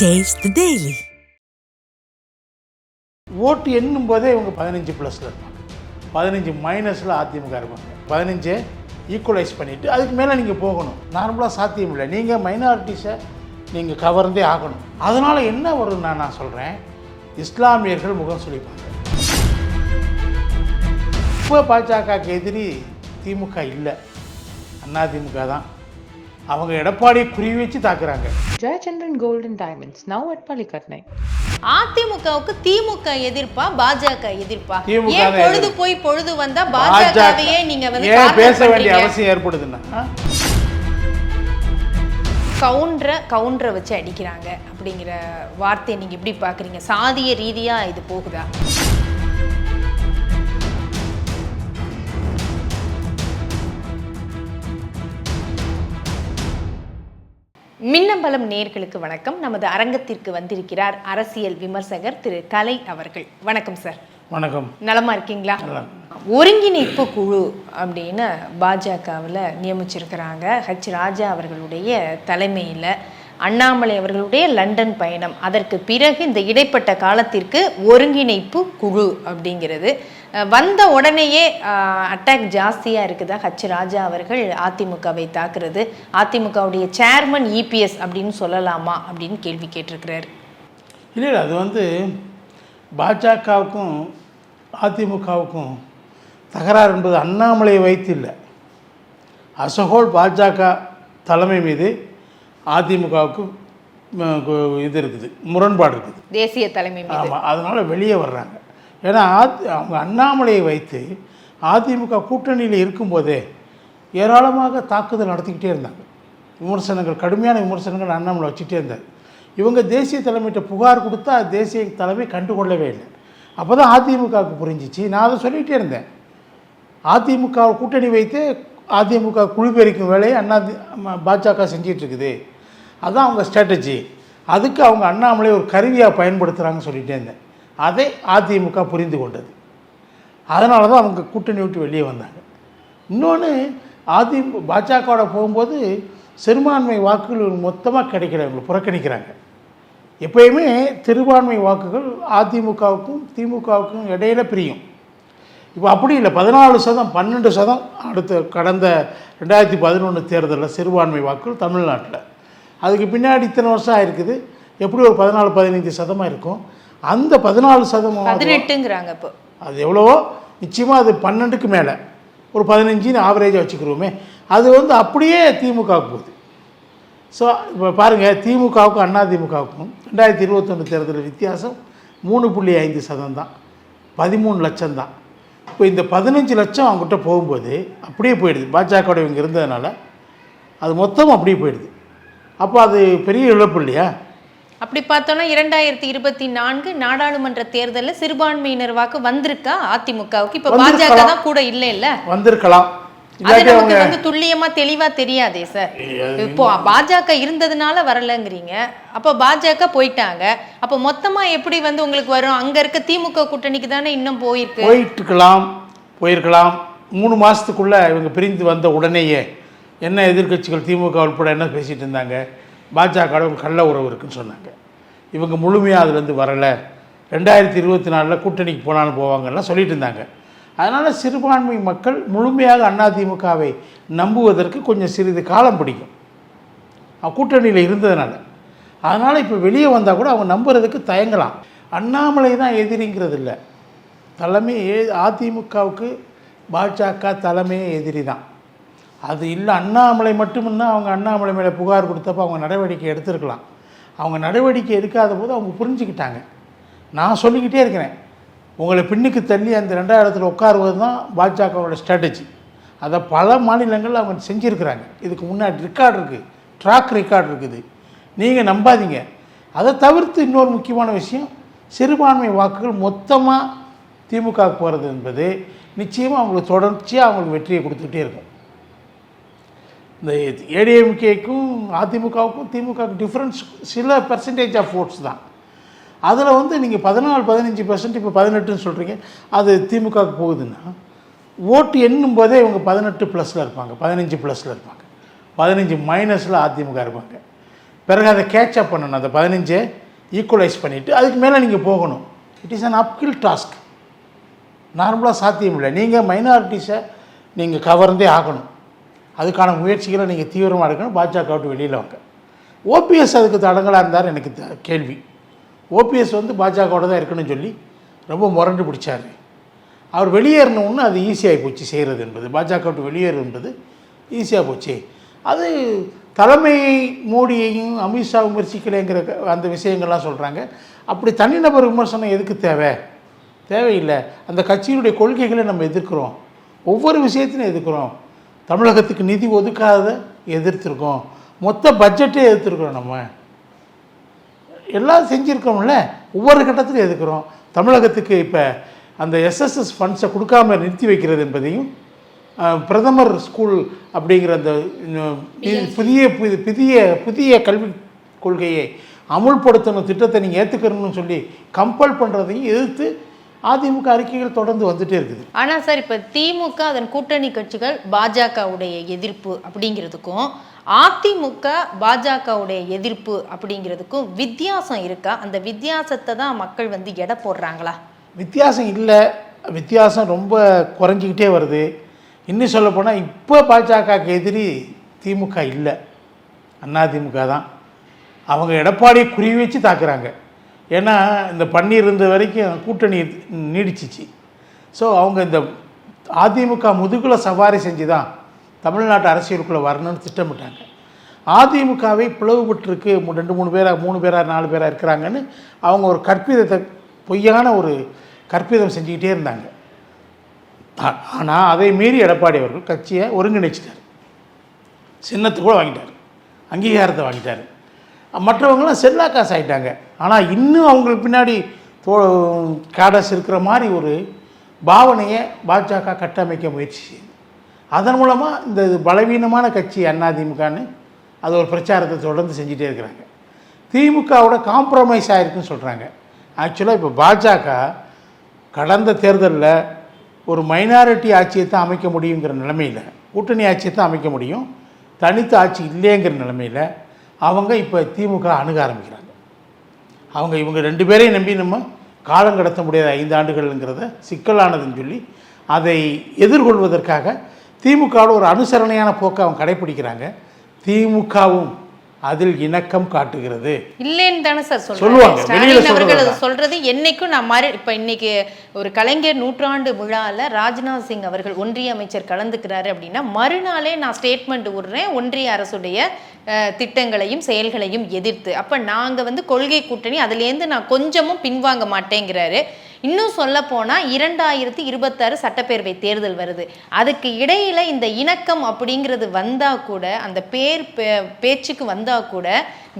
Taste the ஓட்டு எண்ணும் போதே இவங்க பதினஞ்சு ப்ளஸில் இருப்பாங்க. பதினஞ்சு மைனஸில் அதிமுக இருப்பாங்க. பதினஞ்சு ஈக்குவலைஸ் பண்ணிவிட்டு அதுக்கு மேலே நீங்கள் போகணும். நார்மலாக சாத்தியம் இல்லை. நீங்கள் மைனாரிட்டிஸை நீங்கள் கவர்ந்தே ஆகணும். அதனால் என்ன வரும்னா நான் நான் சொல்கிறேன் இஸ்லாமியர்கள் முகம் சொல்லிப்பாங்க இப்போ பாஜகவுக்கு எதிரி திமுக இல்லை. அதிமுக தான். அவங்க எடப்பாடியை குறி வச்சு தாக்குறாங்க. Gold and Diamonds, now at Palikatnai. அதிமுகவுக்கு திமுக எதிர்ப்பா பாஜக எதிர்ப்பா? ஏன் பொழுது போய் பொழுது வந்தா பாஜகவையே நீங்க வந்து பேச வேண்டிய? அவசியம் ஏற்படுதுன்னா? கவுண்டரை கவுண்டரை வச்சு அடிக்கிறாங்க அப்படிங்கிற வார்த்தையை நீங்க எப்படி பாக்குறீங்க சாதிய ரீதியா இது போகுதா? மின்னம்பலம் நேர்களுக்கு வணக்கம். நமது அரங்கத்திற்கு வந்திருக்கிறார் அரசியல் விமர்சகர் திரு கலை அவர்கள். வணக்கம் சார். வணக்கம். நலமா இருக்கீங்களா. ஒருங்கிணைப்பு குழு அப்படின்னு பாஜகவில் நியமிச்சிருக்கிறாங்க. ஹெச். ராஜா அவர்களுடைய தலைமையில் அண்ணாமலை அவர்களுடைய லண்டன் பயணம். அதற்கு பிறகு இந்த இடைப்பட்ட காலத்திற்கு ஒருங்கிணைப்பு குழு அப்படிங்கிறது. வந்த உடனேயே அட்டாக் ஜாஸ்தியாக இருக்குதா? ஹச் ராஜா அவர்கள் அதிமுகவை தாக்குறது. அதிமுகவுடைய சேர்மன் இபிஎஸ் அப்படின்னு சொல்லலாமா? அப்படின்னு கேள்வி கேட்டிருக்கிறாரு. இல்லை அது வந்து பாஜகவுக்கும் அதிமுகவுக்கும் தகராறு என்பது அண்ணாமலையை வைத்து இல்லை. அசகோல் பாஜக தலைமை மீது அதிமுகவுக்கு இது இருக்குது முரண்பாடு இருக்குது. தேசிய தலைமை ஆமாம் அதனால் வெளியே வர்றாங்க. ஏன்னா ஆத் அவங்க அண்ணாமலையை வைத்து அதிமுக கூட்டணியில் இருக்கும்போதே ஏராளமாக தாக்குதல் நடத்திக்கிட்டே இருந்தாங்க. விமர்சனங்கள் கடுமையான விமர்சனங்கள் அண்ணாமலை வச்சுட்டே இருந்தார். இவங்க தேசிய தலைமையிட்ட புகார் கொடுத்தா தேசிய தலைமை கண்டுகொள்ளவே இல்லை. அப்போ தான் அதிமுகவுக்கு புரிஞ்சிச்சு. நான் அதை சொல்லிகிட்டே இருந்தேன். அதிமுக கூட்டணி வைத்து அதிமுக குழு பெருக்கும் வேலையை அண்ணா பாஜக செஞ்சிகிட்ருக்குது அதுதான் அவங்க ஸ்ட்ராட்டஜி அதுக்கு அவங்க அண்ணாமலை ஒரு கருவியாக பயன்படுத்துகிறாங்கன்னு சொல்லிகிட்டே இருந்தேன். அதை அதிமுக புரிந்து கொண்டது. அதனால தான் அவங்க கூட்டணி விட்டு வெளியே வந்தாங்க. இன்னொன்று அதிமுக பாஜகவோட போகும்போது சிறுபான்மை வாக்குகள் மொத்தமாக கிடைக்கல இவங்களை புறக்கணிக்கிறாங்க. எப்பயுமே சிறுபான்மை வாக்குகள் அதிமுகவுக்கும் திமுகவுக்கும் இடையில பிரியும். இப்போ அப்படி இல்லை பதினாலு சதம் பன்னெண்டு சதம் அடுத்த கடந்த ரெண்டாயிரத்தி பதினொன்று தேர்தலில் சிறுபான்மை வாக்குகள் தமிழ்நாட்டில். அதுக்கு பின்னாடி இத்தனை வருஷம் ஆயிருக்குது. எப்படி ஒரு பதினாலு பதினைஞ்சு சதமாக இருக்கும்? அந்த பதினாலு சதம் பதினெட்டுங்கிறாங்க இப்போ. அது எவ்வளவோ? நிச்சயமாக அது பன்னெண்டுக்கு மேலே. ஒரு பதினஞ்சுன்னு ஆவரேஜாக வச்சுக்கிருவோமே அது வந்து அப்படியே திமுகவுக்கு போகுது. ஸோ இப்போ பாருங்கள் திமுகவுக்கும் அண்ணா திமுகவுக்கும் ரெண்டாயிரத்தி இருபத்தொன்று தேர்தல் வித்தியாசம் மூணு புள்ளி ஐந்து சதம் தான். பதிமூணு லட்சம் தான். இப்போ இந்த பதினஞ்சு லட்சம் அவங்ககிட்ட போகும்போது அப்படியே போயிடுது. பாஜகவோட இவங்க இருந்ததுனால அது மொத்தம் அப்படியே போயிடுது. அப்போ அது பெரிய இழப்பு இல்லையா? அப்படி பார்த்தோம்னா இரண்டாயிரத்தி இருபத்தி நான்கு நாடாளுமன்ற தேர்தல்ல சிறுபான்மையினர் வாக்கு வந்திருக்கா? அதிமுகவுக்கு. இப்ப பாஜக. தான் கூட இல்ல இல்ல வந்திருக்கலாம். அது நமக்கு வந்து துல்லியமா தெளிவா தெரியாதே சார். இப்போ பாஜக இருந்ததுனால வரலங்கிறீங்க. அப்ப பாஜக போயிட்டாங்க. அப்ப மொத்தமா எப்படி வந்து உங்களுக்கு வரும்? அங்க இருக்க திமுக கூட்டணிக்கு தானே இன்னும் போயிருக்கு? போயிட்டுருக்கலாம். போயிருக்கலாம். மூணு மாதத்துக்குள்ளே இவங்க பிரிந்து வந்த உடனேயே என்ன எதிர்க்கட்சிகள் திமுக உட்பட என்ன பேசிகிட்டு இருந்தாங்க? பாஜக கள்ள உறவு இருக்குன்னு சொன்னாங்க. இவங்க முழுமையாக அதுலேருந்து வரலை. ரெண்டாயிரத்தி இருபத்தி நாலில் கூட்டணிக்கு போனாலும் போவாங்கலாம் சொல்லிட்டு இருந்தாங்க. அதனால் சிறுபான்மை மக்கள் முழுமையாக அதிமுகவை நம்புவதற்கு கொஞ்சம் சிறிது காலம் பிடிக்கும். கூட்டணியில் இருந்ததுனால. அதனால் இப்போ வெளியே வந்தால் கூட அவங்க நம்புறதுக்கு தயங்கலாம். அண்ணாமலை தான் எதிரிங்கிறது இல்லை. தலைமை ஏ- அதிமுகவுக்கு பாஜக தலைமையே எதிரி தான். அது இல்லை அண்ணாமலை மட்டும்னா அவங்க அண்ணாமலை மேலே புகார் கொடுத்தப்போ அவங்க நடவடிக்கை எடுத்திருக்கலாம். அவங்க நடவடிக்கை எடுக்காத போது அவங்க புரிஞ்சுக்கிட்டாங்க. நான் சொல்லிக்கிட்டே இருக்கிறேன். உங்களை பின்னுக்கு தள்ளி அந்த ரெண்டாயிரத்தில் உட்காருவது தான் பாஜகவோட ஸ்ட்ராட்டஜி அதை பல மாநிலங்களில் அவங்க செஞ்சுருக்கிறாங்க. இதுக்கு முன்னாடி ரெக்கார்டு இருக்குது ட்ராக் ரெக்கார்டு இருக்குது. நீங்கள் நம்பாதீங்க. அதை தவிர்த்து இன்னொரு முக்கியமான விஷயம் சிறுபான்மை வாக்குகள் மொத்தமாக திமுக போகிறது என்பது நிச்சயமாக அவங்களுக்கு தொடர்ச்சியாக அவங்களுக்கு வெற்றியை கொடுத்துக்கிட்டே இருக்கும். இந்த ஏடிஎம்கேக்கும் அதிமுகவுக்கும் திமுகவுக்கும் டிஃப்ரென்ஸ் சில பர்சன்டேஜ் ஆஃப் ஓட்ஸ் தான். அதில் வந்து நீங்கள் பதினாலு பதினஞ்சு பர்சன்ட் இப்போ பதினெட்டுன்னு சொல்கிறீங்க அது திமுகவுக்கு போகுதுன்னா ஓட்டு எண்ணும் போதே இவங்க பதினெட்டு ப்ளஸில் இருப்பாங்க பதினஞ்சு ப்ளஸில் இருப்பாங்க. பதினஞ்சு மைனஸில் அதிமுக இருப்பாங்க. பிறகு அதை கேட்சப் பண்ணணும். அந்த பதினஞ்சை ஈக்குவலைஸ் பண்ணிவிட்டு அதுக்கு மேலே நீங்கள் போகணும். It is an uphill task நார்மலாக சாத்தியம் இல்லை. நீங்கள் மைனாரிட்டிஸை நீங்கள் கவர்ந்தே ஆகணும். அதுக்கான முயற்சிகளை நீங்கள் தீவிரமாக எடுக்கணும். பாஜக விட்டு வெளியில் வாங்க. ஓபிஎஸ் அதுக்கு தடங்களாக இருந்தார் எனக்கு த- கேள்வி. ஓபிஎஸ் வந்து பாஜகவோட தான் இருக்கணும்னு சொல்லி ரொம்ப முரண்டு பிடிச்சாரு. அவர் வெளியேறினோன்னு அது ஈஸியாகி போச்சு செய்கிறது என்பது. பாஜக விட்டு வெளியேறு என்பது ஈஸியாக போச்சு. அது தலைமை மோடியையும் அமித்ஷா விமர்சிக்கலைங்கிற க- அந்த விஷயங்கள்லாம் சொல்கிறாங்க அப்படி தனிநபர் விமர்சனம் எதுக்கு தேவை? தேவையில்லை. அந்த கட்சியினுடைய கொள்கைகளை நம்ம எதிர்க்கிறோம். ஒவ்வொரு விஷயத்திலும் எதிர்க்கிறோம். தமிழகத்துக்கு நிதி ஒதுக்காத எதிர்த்திருக்கோம். மொத்த பட்ஜெட்டே எதிர்த்திருக்கிறோம் நம்ம. எல்லாம் செஞ்சுருக்கோம்ல. ஒவ்வொரு கட்டத்திலும் எதுக்குறோம் தமிழகத்துக்கு இப்போ அந்த எஸ்எஸ்எஸ் ஃபண்ட்ஸை கொடுக்காம நிறுத்தி வைக்கிறது என்பதையும் பிரதமர் ஸ்கூல் அப்படிங்கிற அந்த புதிய புதி- புதிய புதிய கல்விக் கொள்கையை அமுல்படுத்தணும் திட்டத்தை நீங்கள் ஏற்றுக்கணும்னு சொல்லி கம்பல் பண்ணுறதையும் எதிர்த்து அதிமுக அறிக்கைகள் தொடர்ந்து வந்துட்டே இருக்குது. ஆனா சார் இப்ப திமுக அதன் கூட்டணி கட்சிகள் பாஜகவுடைய எதிர்ப்பு அப்படிங்கிறதுக்கும் அதிமுக பாஜகவுடைய எதிர்ப்பு அப்படிங்கிறதுக்கும் வித்தியாசம் இருக்கா? அந்த வித்தியாசத்தை தான் மக்கள் வந்து எடை போடுறாங்களா? வித்தியாசம் இல்லை. வித்தியாசம் ரொம்ப குறைஞ்சிக்கிட்டே வருது. இன்னும் சொல்லப்போனால் இப்போ பாஜகவுக்கு எதிரி திமுக இல்லை. அதிமுக தான். அவங்க எடப்பாடியை குறி வச்சு தாக்குறாங்க. ஏன்னா இந்த பன்னீர் இருந்த வரைக்கும் கூட்டணி நீடிச்சிச்சு. ஸோ அவங்க இந்த அதிமுக முதுகில் சவாரி செஞ்சு தான் தமிழ்நாட்டு அரசியலுக்குள்ளே வரணும்னு திட்டமிட்டாங்க. அதிமுகவை பிளவுபட்டுருக்கு ரெண்டு மூணு பேராக மூணு பேராக நாலு பேராக இருக்கிறாங்கன்னு அவங்க ஒரு கற்பிதத்தை பொய்யான ஒரு கற்பிதம் செஞ்சுக்கிட்டே இருந்தாங்க. ஆனால் அதை மீறி எடப்பாடி அவர்கள் கட்சியை ஒருங்கிணைச்சிட்டார். சின்னத்து கூட வாங்கிட்டார். அங்கீகாரத்தை வாங்கிட்டார். மற்றவங்களாம் செல்லா காசு ஆகிட்டாங்க ஆனால் இன்னும் அவங்களுக்கு பின்னாடி தோ காடஸ் இருக்கிற மாதிரி ஒரு பாவனையை பாஜக கட்டமைக்க முயற்சி செய்யுது. அதன் மூலமாக இந்த பலவீனமான கட்சி அதிமுகன்னு அது ஒரு பிரச்சாரத்தை தொடர்ந்து செஞ்சுட்டே இருக்கிறாங்க. திமுகவோட காம்ப்ரமைஸ் ஆயிருக்குன்னு சொல்கிறாங்க ஆக்சுவலாக இப்போ பாஜக கடந்த தேர்தலில் ஒரு மைனாரிட்டி ஆட்சியை தான் அமைக்க முடியுங்கிற நிலைமையில் கூட்டணி ஆட்சியை தான் அமைக்க முடியும் தனித்து ஆட்சி இல்லைங்கிற நிலைமையில் அவங்க இப்போ திமுக அணுக ஆரம்பிக்கிறாங்க. அவங்க இவங்க ரெண்டு பேரையும் நம்பி நம்ம காலம் கடத்த முடியாத ஐந்து ஆண்டுகள்ங்கிறத சிக்கலானதுன்னு சொல்லி அதை எதிர்கொள்வதற்காக திமுகவோட ஒரு அனுசரணையான போக்கை அவங்க கடைப்பிடிக்கிறாங்க திமுகவும் அதில் இணக்கம் காட்டுகிறது இல்லைன்னு தானே சார் சொல்லுவாங்க. அவர்கள். சொல்றது என்னைக்கும் நான் மாதிரி இப்ப இன்னைக்கு ஒரு கலைஞர் நூற்றாண்டு விழால ராஜ்நாத் சிங் அவர்கள் ஒன்றிய அமைச்சர் கலந்துக்கிறாரு அப்படின்னா மறுநாளே நான் ஸ்டேட்மெண்ட் விடுறேன் ஒன்றிய அரசுடைய திட்டங்களையும் செயல்களையும் எதிர்த்து. அப்ப நாங்க வந்து கொள்கை கூட்டணி அதுலேருந்து நான் கொஞ்சமும் பின்வாங்க மாட்டேங்கிறாரு. இன்னும் சொல்ல போனா இரண்டாயிரத்தி இருபத்தாறு சட்டப்பேரவை தேர்தல் வருது. அதுக்கு இடையில இந்த இணக்கம் அப்படிங்கிறது வந்தா கூட அந்த பேர் பேச்சுக்கு வந்தா கூட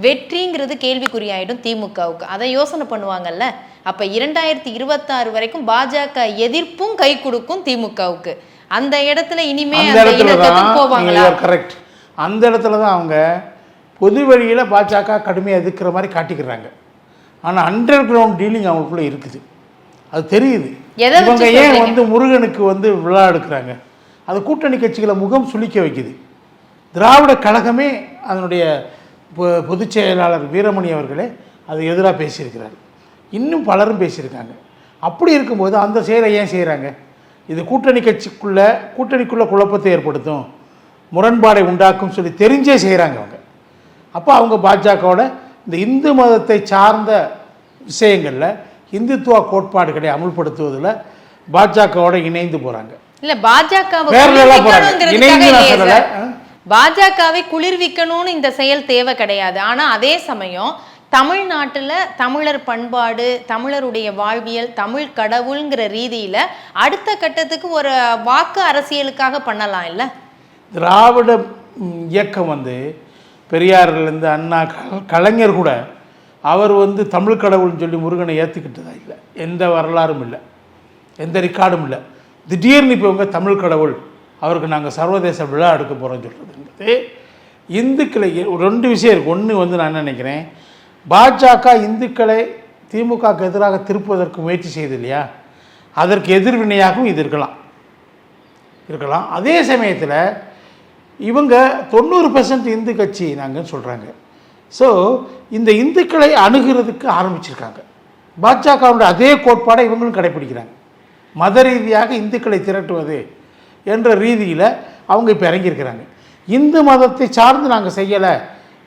வெற்றிங்கிறது கேள்விக்குறியாயிடும் திமுகவுக்கு. அதை யோசனை பண்ணுவாங்கல்ல? அப்ப இரண்டாயிரத்தி இருபத்தாறு வரைக்கும் பாஜக எதிர்ப்பும் கை கொடுக்கும் திமுகவுக்கு. அந்த இடத்துல இனிமே அந்த இணக்கத்துக்கு போவாங்களா? கரெக்ட் அந்த இடத்துல தான் அவங்க பொது வழியில் பாஜக கடுமையாக எதிர்க்கிற மாதிரி காட்டிக்கிறாங்க. ஆனால் அண்டர் கிரவுண்ட் டீலிங் அவங்களுக்குள்ள இருக்குது. அது தெரியுது. இவங்க ஏன்? வந்து முருகனுக்கு வந்து விழா எடுக்கிறாங்க? அது கூட்டணி கட்சிகளை முகம் சுளிக்க வைக்குது. திராவிட கழகமே அதனுடைய பொ- பொதுச் செயலாளர் வீரமணி அவர்களே அது எதிராக பேசியிருக்கிறார். இன்னும் பலரும் பேசியிருக்காங்க. அப்படி இருக்கும்போது அந்த செயலை ஏன் செய்கிறாங்க இது கூட்டணி கட்சிக்குள்ளே கூட்டணிக்குள்ளே குழப்பத்தை ஏற்படுத்தும். முரண்பாடை உண்டாக்கும் சொல்லி தெரிஞ்சே செய்கிறாங்க அவங்க. அப்போ அவங்க பாஜகவோட இந்த இந்து மதத்தை சார்ந்த விஷயங்களில் இந்துத்துவ கோட்பாடுகளை அமுல்படுத்துவதில் பாஜகவோட இணைந்து போகிறாங்க இல்ல. சார். பாஜகவை குளிர்விக்கணும்னு இந்த செயல் தேவை கிடையாது. ஆனா அதே சமயம் தமிழ்நாட்டுல தமிழர் பண்பாடு தமிழருடைய வாழ்வியல் தமிழ் கடவுள்ங்கிற ரீதியில அடுத்த கட்டத்துக்கு ஒரு வாக்கு அரசியலுக்காக பண்ணலாம் இல்ல? திராவிட இயக்கம் வந்து பெரியார்லேருந்து அண்ணா கலைஞர் கூட அவர் வந்து தமிழ் கடவுள்னு சொல்லி முருகனை ஏற்றுக்கிட்டதா இல்லை. எந்த வரலாறும் இல்லை. எந்த ரெக்கார்டும் இல்லை. திடீர்னு இப்போ இவங்க தமிழ் கடவுள் அவருக்கு நாங்கள் சர்வதேச விழா எடுக்க போகிறோம்னு சொல்கிறதுங்கிறது இந்துக்களை ரெண்டு விஷயம் இருக்குது ஒன்று வந்து நான் நினைக்கிறேன் பாஜக இந்துக்களை திமுகவுக்கு எதிராக திருப்புவதற்கு முயற்சி செய்து இல்லையா? அதற்கு எதிர்வினையாகவும் இது இருக்கலாம். இருக்கலாம். அதே சமயத்தில் இவங்க தொண்ணூறு பர்சன்ட் இந்து கட்சி நாங்கன்னு சொல்கிறாங்க ஸோ இந்த இந்துக்களை அணுகிறதுக்கு ஆரம்பிச்சிருக்காங்க. பாஜகவுடைய அதே கோட்பாடை இவங்களும் கடைப்பிடிக்கிறாங்க. மத ரீதியாக இந்துக்களை திரட்டுவது என்ற ரீதியில் அவங்க இப்போ இறங்கியிருக்கிறாங்க. இந்து மதத்தை சார்ந்து நாங்கள் செய்யலை.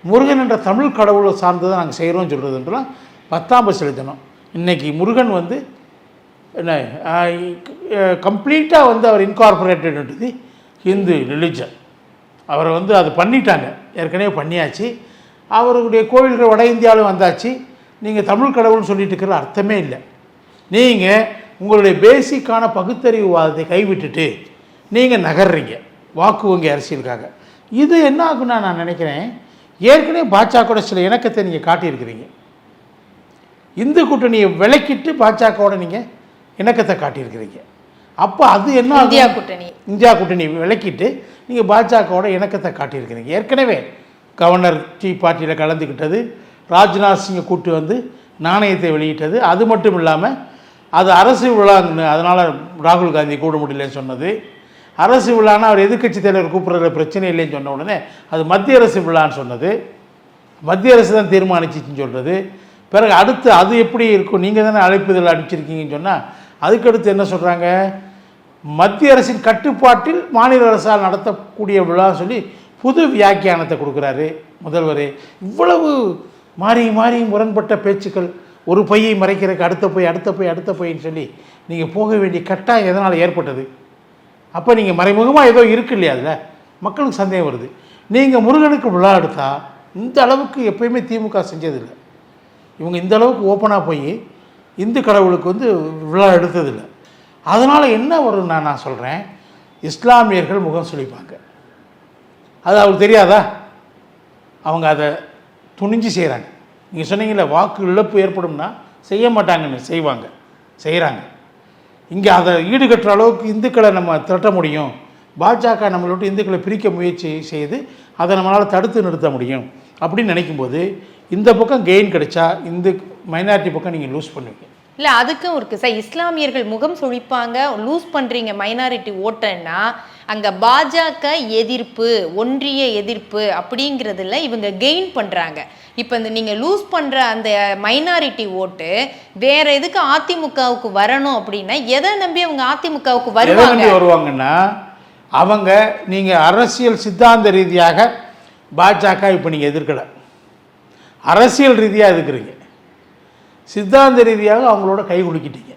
முருகன் என்ற தமிழ் கடவுளை சார்ந்து தான் நாங்கள் செய்கிறோம்னு சொல்கிறதுன்றலாம் பத்தாம் பஸ் எழுதணும். இன்றைக்கி முருகன் வந்து என்ன கம்ப்ளீட்டாக வந்து அவர் இன்கார்பரேட்டட் தி ஹிந்து ரிலிஜன் அவரை வந்து அது பண்ணிட்டாங்க. ஏற்கனவே பண்ணியாச்சு. அவருடைய கோவில்கள் வட இந்தியாவிலும் வந்தாச்சு. நீங்கள் தமிழ் கடவுள்னு சொல்லிட்டு இருக்கிற அர்த்தமே இல்லை. நீங்கள் உங்களுடைய பேசிக்கான பகுத்தறிவுவாதத்தை கைவிட்டுட்டு நீங்கள் நகர்றீங்க. வாக்கு வங்கி அரசியலுக்காக. இது என்ன ஆகும்னா நான் நினைக்கிறேன் ஏற்கனவே பாஜகவோட சில இணக்கத்தை நீங்கள் காட்டியிருக்கிறீங்க. இந்து கூட்டணியை விளக்கிட்டு பாஜகவோட நீங்கள் இணக்கத்தை காட்டியிருக்கிறீங்க. அப்போ அது என்ன? இந்தியா கூட்டணி. இந்தியா கூட்டணி விலக்கிட்டு நீங்கள் பாஜகவோட இணக்கத்தை காட்டியிருக்கிறீங்க. ஏற்கனவே கவர்னர் டீ பார்ட்டியில் கலந்துக்கிட்டது ராஜ்நாத் சிங்கை கூட்டு வந்து நாணயத்தை வெளியிட்டது. அது மட்டும் இல்லாமல் அது அரசு விழான்னு அதனால் ராகுல் காந்தி கூட முடியலன்னு சொன்னது. அரசு விழான்னா அவர் எதிர்க்கட்சி தலைவர் கூப்பிட்றதுல பிரச்சனை இல்லைன்னு சொன்ன உடனே அது மத்திய அரசு விழான்னு சொன்னது. மத்திய அரசு தான் தீர்மானிச்சிச்சுன்னு சொல்கிறது பிறகு அடுத்து அது எப்படி இருக்கும்? நீங்கள் தானே அழைப்புதல் அனுப்பிச்சிருக்கீங்கன்னு சொன்னால் அதுக்கடுத்து என்ன சொல்கிறாங்க மத்திய அரசின் கட்டுப்பாட்டில் மாநில அரசால் நடத்தக்கூடிய விழா சொல்லி புது வியாக்கியானத்தை கொடுக்குறாரு முதல்வர். இவ்வளவு மாறி மாறி முரண்பட்ட பேச்சுக்கள். ஒரு பையை மறைக்கிறதுக்கு அடுத்த பை அடுத்த பை அடுத்த பைன்னு சொல்லி நீங்கள் போக வேண்டிய கட்டாயம் எதனால் ஏற்பட்டது? அப்போ நீங்கள் மறைமுகமாக ஏதோ இருக்கு இல்லையா அதில்? மக்களுக்கு சந்தேகம் வருது. நீங்கள் முருகனுக்கு விழா எடுத்தால் இந்த அளவுக்கு எப்பயுமே திமுக செஞ்சதில்லை. இவங்க இந்த அளவுக்கு ஓப்பனாக போய் இந்து கடவுளுக்கு வந்து விழா எடுத்ததில்லை. அதனால் என்ன வரும்னா நான் நான் சொல்கிறேன் இஸ்லாமியர்கள் முகம் சொல்லிப்பாங்க அது அவங்களுக்கு தெரியாதா? அவங்க அதை துணிஞ்சு செய்கிறாங்க நீங்கள் சொன்னீங்களே வாக்கு இழப்பு ஏற்படும்னா செய்ய மாட்டாங்கன்னு செய்வாங்க. செய்கிறாங்க இங்கே அதை ஈடுகட்டுற அளவுக்கு இந்துக்களை நம்ம திரட்ட முடியும். பாஜக நம்மளை விட்டு இந்துக்களை பிரிக்க முயற்சி செய்து அதை நம்மளால் தடுத்து நிறுத்த முடியும். அப்படின்னு நினைக்கும்போது இந்த பக்கம் கெயின் கிடைச்சா இந்து மைனாரிட்டி பக்கம் நீங்கள் லூஸ் பண்ணுவீங்க. இல்ல அதுக்கும் இருக்கு. சார் இஸ்லாமியர்கள் முகம் சுழிப்பாங்க லூஸ் பண்றீங்க மைனாரிட்டி ஓட்டன்னா அங்க பாஜக எதிர்ப்பு ஒன்றிய எதிர்ப்பு அப்படிங்கிறதுல இவங்க கெயின் பண்றாங்க. இப்போ இந்த நீங்க லூஸ் பண்ற அந்த மைனாரிட்டி ஓட்டு வேற எதுக்கு அதிமுகவுக்கு வரணும் அப்படின்னா எதை நம்பி அவங்க அதிமுகவுக்கு வருவாங்க? வருவாங்கன்னா அவங்க நீங்கள் அரசியல் சித்தாந்த ரீதியாக பாஜக இப்போ நீங்கள் எதிர்க்கலை. அரசியல் ரீதியாக எதிர்க்கிறீங்க. சித்தாந்த ரீதியாக அவங்களோட கை குலுக்கிட்டீங்க.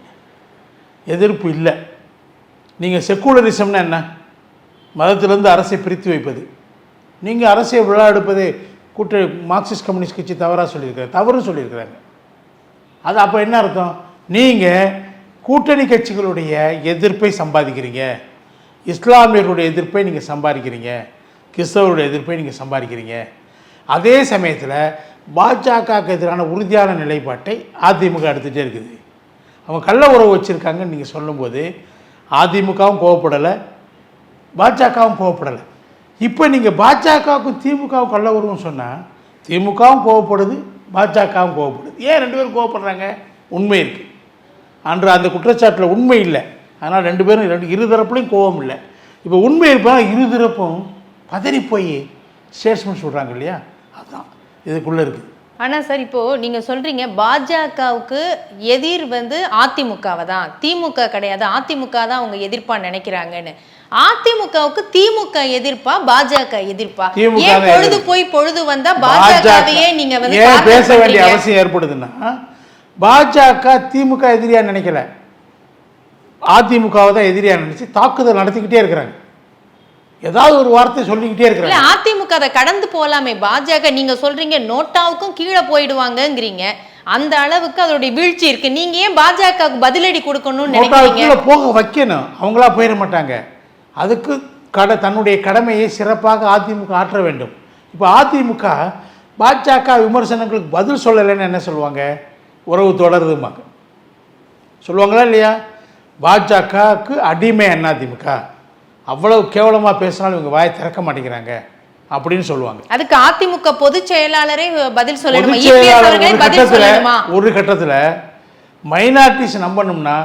எதிர்ப்பு இல்லை. நீங்கள் செக்குலரிசம்னா என்ன? மதத்திலேருந்து அரசை பிரித்து வைப்பது. நீங்கள் அரசை விழா எடுப்பதே கூட்ட மார்க்சிஸ்ட் கம்யூனிஸ்ட் கட்சி தவறாக சொல்லியிருக்காங்க தவறு சொல்லியிருக்கிறாங்க. அது அப்போ என்ன அர்த்தம்? நீங்கள் கூட்டணி கட்சிகளுடைய எதிர்ப்பை சம்பாதிக்கிறீங்க. இஸ்லாமியர்களுடைய எதிர்ப்பை நீங்கள் சம்பாதிக்கிறீங்க. கிறிஸ்தவருடைய எதிர்ப்பை நீங்கள் சம்பாதிக்கிறீங்க. அதே சமயத்தில் பாஜகவுக்கு எதிரான உறுதியான நிலைப்பாட்டை அதிமுக எடுத்துகிட்டே இருக்குது. அவங்க கள்ள உறவு வச்சுருக்காங்கன்னு நீங்கள் சொல்லும்போது அதிமுகவும் கோவப்படலை பாஜகவும் கோவப்படலை. இப்போ நீங்கள் பாஜகவுக்கும் திமுகவும் கள்ள உறவுன்னு சொன்னால் திமுகவும் கோவப்படுது பாஜகவும் கோவப்படுது. ஏன் ரெண்டு பேரும் கோவப்படுறாங்க? உண்மை இருக்குது அன்று அந்த குற்றச்சாட்டில் உண்மை இல்லை. அதனால் ரெண்டு பேரும் ரெண்டு இருதரப்புலையும் கோபம் இல்லை. இப்போ உண்மை இருப்பா இருதரப்பும் பதறி போய் ஸ்டேட்ஸ்மெண்ட் சொல்கிறாங்க இல்லையா? இதுக்குள்ளே இருக்குது ஆனா சார் இப்போ நீங்க சொல்றீங்க பாஜகவுக்கு எதிர் வந்து அதிமுகவை தான். திமுக கிடையாது அதிமுக தான் அவங்க எதிர்ப்பா நினைக்கிறாங்கன்னு. அதிமுகவுக்கு திமுக எதிர்ப்பா பாஜக எதிர்ப்பா? ஏன் பொழுது. போய் பொழுது வந்தா பாஜகவையே நீங்க வந்து பேச வேண்டிய? அவசியம் ஏற்படுதுன்னா பாஜக திமுக எதிரியா நினைக்கல. அதிமுகவை தான் எதிரியா நினைச்சு தாக்குதல் நடத்திக்கிட்டே இருக்கிறாங்க. ஏதாவது ஒரு வார்த்தை சொல்லிக்கிட்டே இருக்கிறாங்க. அதிமுக அதை கடந்து போலாமே. பாஜக நீங்க சொல்றீங்க நோட்டாவுக்கும் கீழே போயிடுவாங்கங்கிறீங்க. அந்த அளவுக்கு அதோட வீழ்ச்சி இருக்கு. நீங்க ஏன் பாஜகவுக்கு பதிலடி கொடுக்கணும்னு நினைக்கிறீங்க? போக வைக்கணும். அவங்களா போயிட மாட்டாங்க. அதுக்கு கட தன்னுடைய கடமையை சிறப்பாக அதிமுக ஆற்ற வேண்டும். இப்போ அதிமுக பாஜக விமர்சனங்களுக்கு பதில் சொல்லலைன்னு என்ன சொல்லுவாங்க? உறவு தொடருதுமாங்க சொல்லுவாங்களா இல்லையா? பாஜகவுக்கு அடிமை அதிமுக? அவ்வளவு கேவலமாக பேசினாலும் இவங்க வாயை திறக்க மாட்டேங்கிறாங்க அப்படின்னு சொல்லுவாங்க. அதுக்கு அதிமுக பொதுச் செயலாளரே பதில் சொல்லணுமா? ஒரு கட்டத்துல சொல்லணுமா? ஒரு கட்டத்தில் மைனாரிட்டிஸ் நம்பணும்னா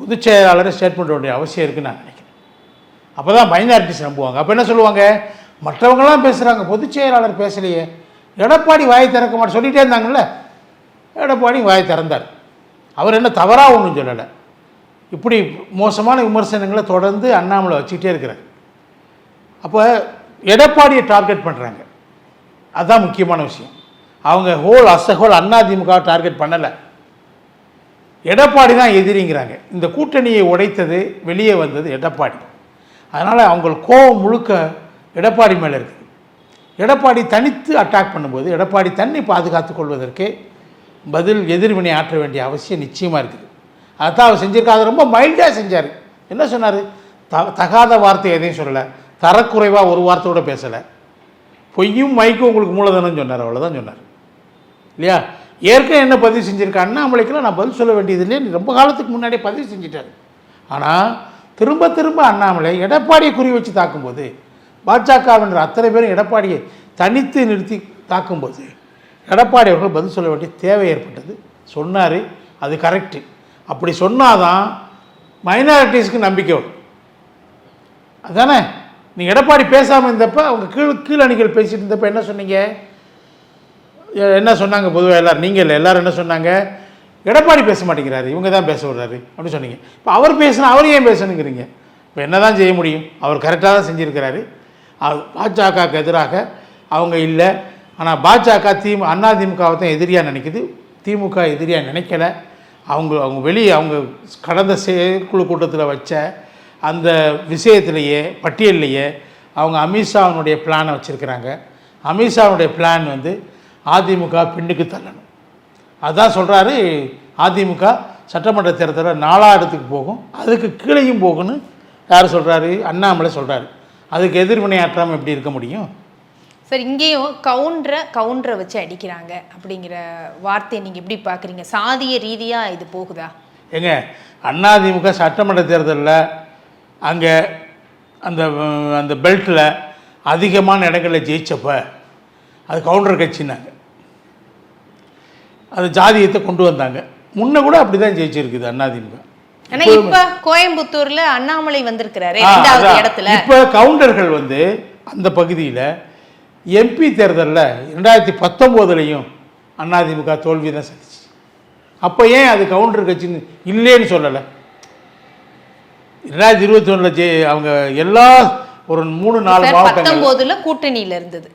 பொதுச் செயலாளரை ஸ்டேட்மெண்ட் வேண்டிய அவசியம் இருக்குன்னு நான் நினைக்கிறேன். அப்போ தான் மைனாரிட்டிஸ் நம்புவாங்க. அப்போ என்ன சொல்லுவாங்க? மற்றவங்களாம் பேசுகிறாங்க பொதுச் செயலாளர் பேசலையே. எடப்பாடி வாயை திறக்க மாட்டேன் சொல்லிட்டே இருந்தாங்கல்ல. எடப்பாடி வாயை திறந்தார். அவர் என்ன தவறாக ஒன்றும் சொல்லலை. இப்படி மோசமான விமர்சனங்களை தொடர்ந்து அண்ணாமலை வச்சுக்கிட்டே இருக்கிறார். அப்போ எடப்பாடியை டார்கெட் பண்ணுறாங்க அதுதான் முக்கியமான விஷயம். அவங்க whole as whole AIADMK target பண்ணலை. எடப்பாடி தான் எதிரிங்கிறாங்க. இந்த கூட்டணியை உடைத்தது வெளியே வந்தது எடப்பாடி. அதனால் அவங்க கோபம் முழுக்க எடப்பாடி மேலே இருக்குது. எடப்பாடி தனித்து அட்டாக் பண்ணும்போது எடப்பாடி தன்னை பாதுகாத்துக் கொள்வதற்கு பதில் எதிர்வினை ஆற்ற வேண்டிய அவசியம் நிச்சயமாக இருக்குது. அதுதான் அவர் செஞ்சிருக்கா அது ரொம்ப மைல்டாக செஞ்சார். என்ன சொன்னார்? த தகாத வார்த்தை எதையும் சொல்லலை. தரக்குறைவாக ஒரு வார்த்தையோட பேசலை. பொய்யும் மைக்கும் உங்களுக்கு மூலதனம் சொன்னார். அவ்வளோதான் சொன்னார். இல்லையா? ஏற்கனவே என்ன பதிவு செஞ்சுருக்கான் அண்ணாமலைக்கெல்லாம் நான் பதில் சொல்ல வேண்டியது இல்லையே ரொம்ப காலத்துக்கு முன்னாடியே பதிவு செஞ்சிட்டார். ஆனால் திரும்ப திரும்ப அண்ணாமலை எடப்பாடியை குறி வச்சு தாக்கும்போது பாஜகவினர் அத்தனை பேரும் எடப்பாடியை தனித்து நிறுத்தி தாக்கும்போது எடப்பாடி அவர்கள் பதில் சொல்ல வேண்டிய தேவை ஏற்பட்டது. சொன்னார். அது கரெக்டு அப்படி சொன்னாதான் மைனாரிட்டிஸ்க்கு நம்பிக்கை வரும். அதானே? நீங்கள் எடப்பாடி பேசாமல் இருந்தப்போ அவங்க கீழ் கீழணிகள் பேசிகிட்டு இருந்தப்போ என்ன சொன்னீங்க? என்ன சொன்னாங்க பொதுவாக எல்லோரும்? நீங்கள் இல்லை எல்லோரும் என்ன சொன்னாங்க? எடப்பாடி பேச மாட்டேங்கிறாரு இவங்க தான் பேச விடுறாரு அப்படின்னு சொன்னீங்க. இப்போ அவர் பேசினா அவர் ஏன் பேசணுங்கிறீங்க? இப்போ என்ன தான் செய்ய முடியும்? அவர் கரெக்டாக தான் செஞ்சுருக்கிறாரு. அவர் பாஜகவுக்கு எதிராக அவங்க இல்லை. ஆனால் பாஜக திமு அதிமுகவை தான் எதிரியாக நினைக்குது. திமுக எதிரியாக நினைக்கல. அவங்க அவங்க வெளியே அவங்க கடந்த செயற்குழு கூட்டத்தில் வச்ச அந்த விஷயத்திலேயே பட்டியல்லையே அவங்க அமித்ஷாவினுடைய பிளானை வச்சுருக்கிறாங்க. அமித்ஷாவுடைய பிளான் வந்து அதிமுக பின்னுக்கு தள்ளணும். அதான் சொல்கிறாரு அதிமுக சட்டமன்ற தேர்தலில் நாலா இடத்துக்கு போகும் அதுக்கு கீழேயும் போகும்னு யார் சொல்கிறாரு அண்ணாமலை சொல்கிறாரு அதுக்கு எதிர்வினையாற்றாமல் எப்படி இருக்க முடியும்? சார் இங்கேயும் கவுண்டரை கவுண்டரை வச்சு அடிக்கிறாங்க அப்படிங்கிற வார்த்தையை நீங்கள் எப்படி பார்க்குறீங்க? சாதிய ரீதியாக இது போகுதா? ஏங்க அதிமுக சட்டமன்ற தேர்தலில் அங்கே அந்த அந்த பெல்ட்டில் அதிகமான இடங்களில் ஜெயிச்சப்ப அது கவுண்டர் கட்சினாங்க. அது ஜாதியத்தை கொண்டு வந்தாங்க. முன்ன கூட அப்படி தான் ஜெயிச்சிருக்குது அதிமுக ஆனா இப்ப கோயம்புத்தூர்ல அண்ணாமலை வந்திருக்கிறாரு இடத்துல. இப்போ கவுண்டர்கள் வந்து அந்த பகுதியில் எம்பி தேர்தலில் ரெண்டாயிரத்தி பத்தொம்போதுலேயும் அதிமுக தோல்வி தான் சந்திச்சு. அப்போ ஏன் அது கவுண்டர் கட்சின்னு இல்லைன்னு சொல்லலை. ரெண்டாயிரத்தி இருபத்தி ஒன்றில் ஜெய் அவங்க எல்லா ஒரு மூணு நாலு பத்தொன்பதுல கூட்டணியில இருந்தது.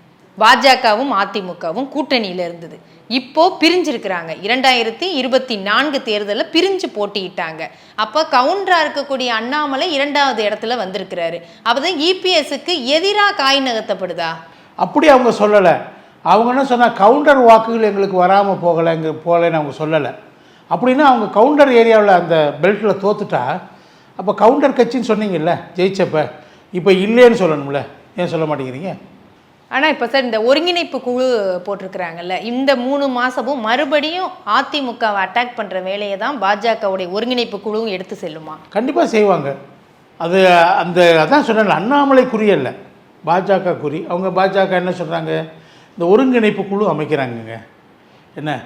பாஜகவும் அதிமுகவும் கூட்டணியில இருந்தது. இப்போ பிரிஞ்சிருக்கிறாங்க. இரண்டாயிரத்தி இருபத்தி நான்கு தேர்தலில் பிரிஞ்சு போட்டியிட்டாங்க. அப்ப கவுண்டரா இருக்கக்கூடிய அண்ணாமலை இரண்டாவது இடத்துல வந்திருக்கிறாரு. அப்பதான் இபிஎஸ்க்கு எதிராக காய் நகர்த்தப்படுதா? அப்படி அவங்க சொல்லலை. அவங்க என்ன சொன்னால் கவுண்டர் வாக்குகள் எங்களுக்கு வராமல் போகலைங்க போகலைன்னு அவங்க சொல்லலை. அப்படின்னா அவங்க கவுண்டர் ஏரியாவில் அந்த பெல்ட்டில் தோத்துட்டா அப்போ கவுண்டர் கட்சின்னு சொன்னீங்கல்ல ஜெயிச்சப்ப இப்போ இல்லைன்னு சொல்லணும்ல. ஏன் சொல்ல மாட்டேங்கிறீங்க? ஆனா இப்ப சார் இந்த ஒருங்கிணைப்பு குழு போட்டிருக்கிறாங்கல்ல இந்த மூணு மாசமும் மறுபடியும் அதிமுகவை அட்டாக் பண்ற வேலையை தான் பாஜகவுடைய ஒருங்கிணைப்பு குழுவும் எடுத்து செல்லுமா? கண்டிப்பாக செய்வாங்க. அது அந்த அதான் சொன்னேன்ல அண்ணாமலை குறி அல்ல பாஜக குறி அவங்க பாஜக என்ன சொல்கிறாங்க இந்த ஒருங்கிணைப்பு குழு அமைக்கிறாங்கங்க. என்ன?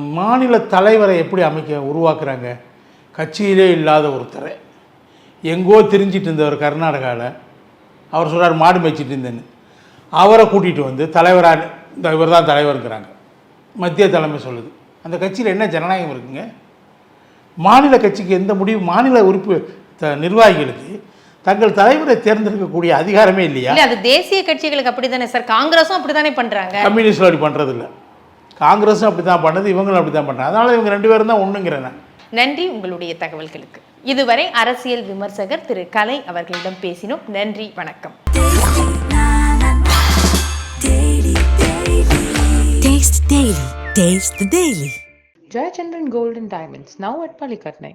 மாநில தலைவரை எப்படி அமைக்க உருவாக்குறாங்க? கட்சியிலே இல்லாத ஒருத்தரை. எங்கோ தெரிஞ்சிட்டு இருந்தவர் கர்நாடகாவில் அவர் சொல்கிறார் மாடு மேய்ச்சிட்டு இருந்தேன்னு. அவரை கூட்டிகிட்டு வந்து தலைவராக இந்த இவர் தான் தலைவருங்கிறாங்க. மத்திய தலைமை சொல்லுது. அந்த கட்சியில் என்ன ஜனநாயகம் இருக்குங்க? மாநில கட்சிக்கு எந்த முடிவு மாநில உறுப்பு த- நிர்வாகிகளுக்கு தங்கள் தலைவரை தேர்ந்தெடுக்கக்கூடிய அதிகாரமே இல்லையா? இல்ல அது தேசிய கட்சிகளுக்கு அப்படிதானே சார்? காங்கிரஸும் அப்படித்தானே பண்றாங்க. கம்யூனிஸ்டில் அப்படி பண்ணுறது இல்லை காங்கிரஸும் அப்படி தான் பண்ணுது இவங்களும் அப்படி தான் பண்ணுறாங்க அதனால் இவங்க ரெண்டு பேரும் தான் ஒன்றுங்கிறேன் நான். நன்றி உங்களுடைய தகவல்களுக்கு. இதுவரை அரசியல் விமர்சகர் திரு கலை அவர்களிடம் பேசினோம். நன்றி வணக்கம். Taste Daily. Taste the Daily. Jayachandran Gold and Diamonds, now at Palikatnai.